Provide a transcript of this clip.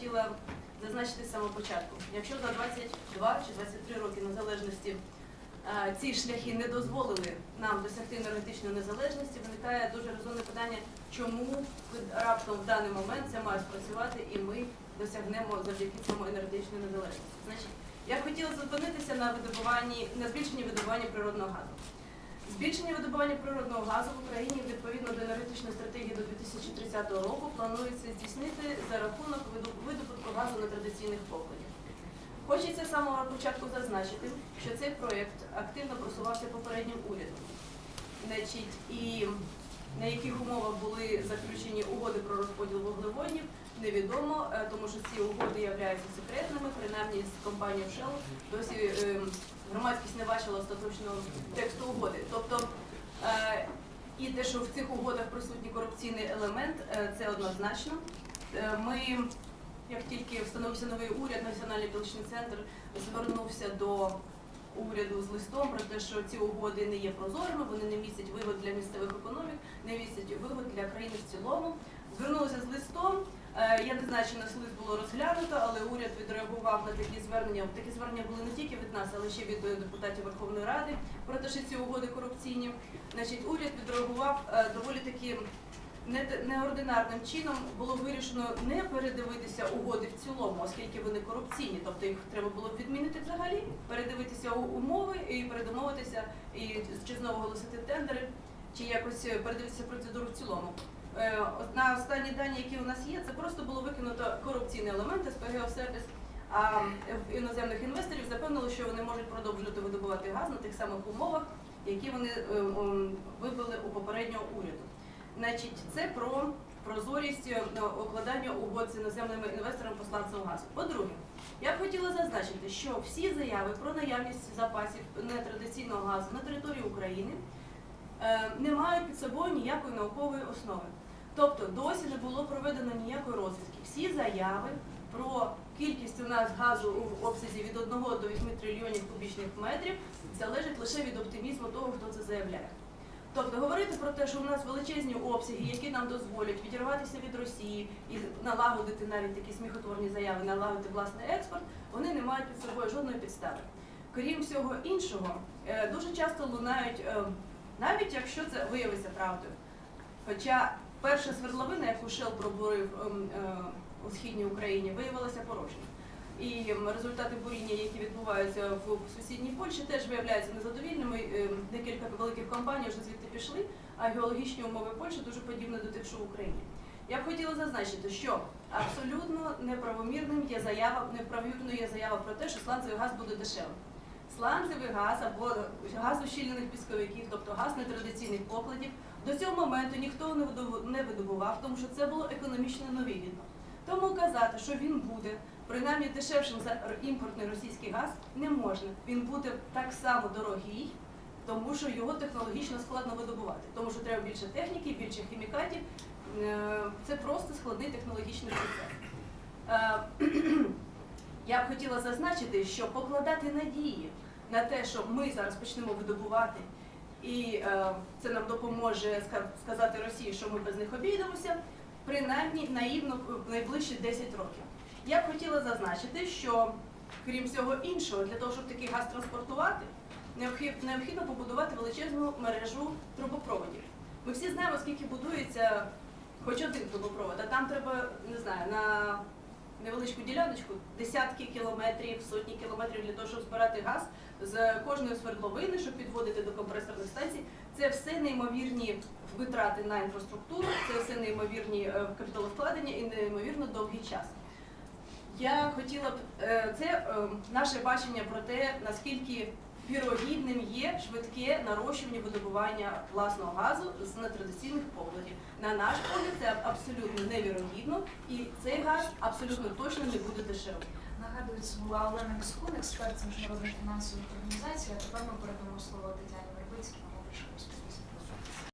хотіла зазначити з самого початку. Якщо за 22 чи 23 роки незалежності е, ці шляхи не дозволили нам досягти енергетичної незалежності, виникає дуже розумне питання, чому раптом в даний момент це має спрацювати і ми досягнемо завдяки цьому енергетичної незалежності. Значить, я хотіла зупинитися на видобуванні, на збільшенні видобування природного газу. Збільшення видобування природного газу в Україні відповідно до енергетичної стратегії до 2030 року планується здійснити за рахунок видобутку газу на традиційних покладах. Хочеться з самого початку зазначити, що цей проєкт активно просувався попереднім урядом. Значить, і на яких умовах були заключені угоди про розподіл вуглеводнів, невідомо, е, тому що ці угоди являються секретними, принаймні з компанією Shell досі е, громадськість не бачила остаточного тексту угоди. Тобто е, і те, що в цих угодах присутній корупційний елемент, е, це однозначно. Е, Ми, як тільки встановився новий уряд, Національний білочний центр звернувся до уряду з листом про те, що ці угоди не є прозорими, вони не містять вигод для місцевих економік, не містять вигод для країни в цілому. Звернулися з листом. Е, Я не знаю, чи наш лист було розглянуто, але уряд відреагував на такі звернення. Такі звернення були не тільки від нас, але ще від е, депутатів Верховної Ради про те, що ці угоди корупційні. Значить, уряд відреагував е, доволі таки неординарним чином. Було вирішено не передивитися угоди в цілому, оскільки вони корупційні, тобто їх треба було відмінити взагалі, передивитися умови і передомовитися, і чи знову оголосити тендери, чи якось передивитися процедуру в цілому. Е, На останні дані, які у нас є, це просто було викинуто корупційний елемент СПГ сервіс. А іноземних інвесторів запевнили, що вони можуть продовжувати видобувати газ на тих самих умовах, які вони е, вибили у попереднього уряду. Значить, це про прозорість е, укладання угод з іноземними інвесторами по сланцевому газу. По-друге, я б хотіла зазначити, що всі заяви про наявність запасів нетрадиційного газу на території України не мають під собою ніякої наукової основи. Тобто досі не було проведено ніякої розвідки. Всі заяви про кількість у нас газу в обсязі від 1 до 8 трильйонів кубічних метрів залежить лише від оптимізму того, хто це заявляє. Тобто говорити про те, що у нас величезні обсяги, які нам дозволять відірватися від Росії і налагодити навіть такі сміхотворні заяви, налагодити власний експорт, вони не мають під собою жодної підстави. Крім всього іншого, е, дуже часто лунають, е, навіть якщо це виявиться правдою. Хоча перша свердловина, яку Шел пробурив ем, е, у східній Україні, виявилася порожня. І ем, результати буріння, які відбуваються в сусідній Польщі, теж виявляються незадовільними. Ем, Декілька великих компаній вже звідти пішли, а геологічні умови Польщі дуже подібні до тих, що в Україні. Я б хотіла зазначити, що абсолютно неправомірним є заява, неправомірною є заява про те, що сланцевий газ буде дешевим. Сланцевий газ або газ ущільнених пісковиків, тобто газ нетрадиційних покладів, до цього моменту ніхто не видобував, тому що це було економічно невигідно. Тому казати, що він буде принаймні дешевшим за імпортний російський газ, не можна. Він буде так само дорогий, тому що його технологічно складно видобувати, тому що треба більше техніки, більше хімікатів. Е, Це просто складний технологічний процес. Е, Я б хотіла зазначити, що покладати надії на те, що ми зараз почнемо видобувати, і е, це нам допоможе ска- сказати Росії, що ми без них обійдемося, принаймні наївно в найближчі 10 років. Я б хотіла зазначити, що крім всього іншого, для того, щоб такий газ транспортувати, необхід- необхідно побудувати величезну мережу трубопроводів. Ми всі знаємо, скільки будується хоч один трубопровод, а там треба, не знаю, на невеличку діляночку, десятки кілометрів, сотні кілометрів для того, щоб збирати газ з кожної свердловини, щоб підводити до компресорних станцій. Це все неймовірні витрати на інфраструктуру, це все неймовірні е, капіталовкладення і неймовірно довгий час. Я хотіла б е, це е, наше бачення про те, наскільки вірогідним є швидке нарощування видобування власного газу з нетрадиційних поглядів. На наш погляд, це абсолютно невірогідно, і цей газ абсолютно точно не буде дешевим. Нагадую, це була Олена Міскун, експерт з міжнародних фінансових організацій, а тепер ми передамо слово Тетяні Вербицькій.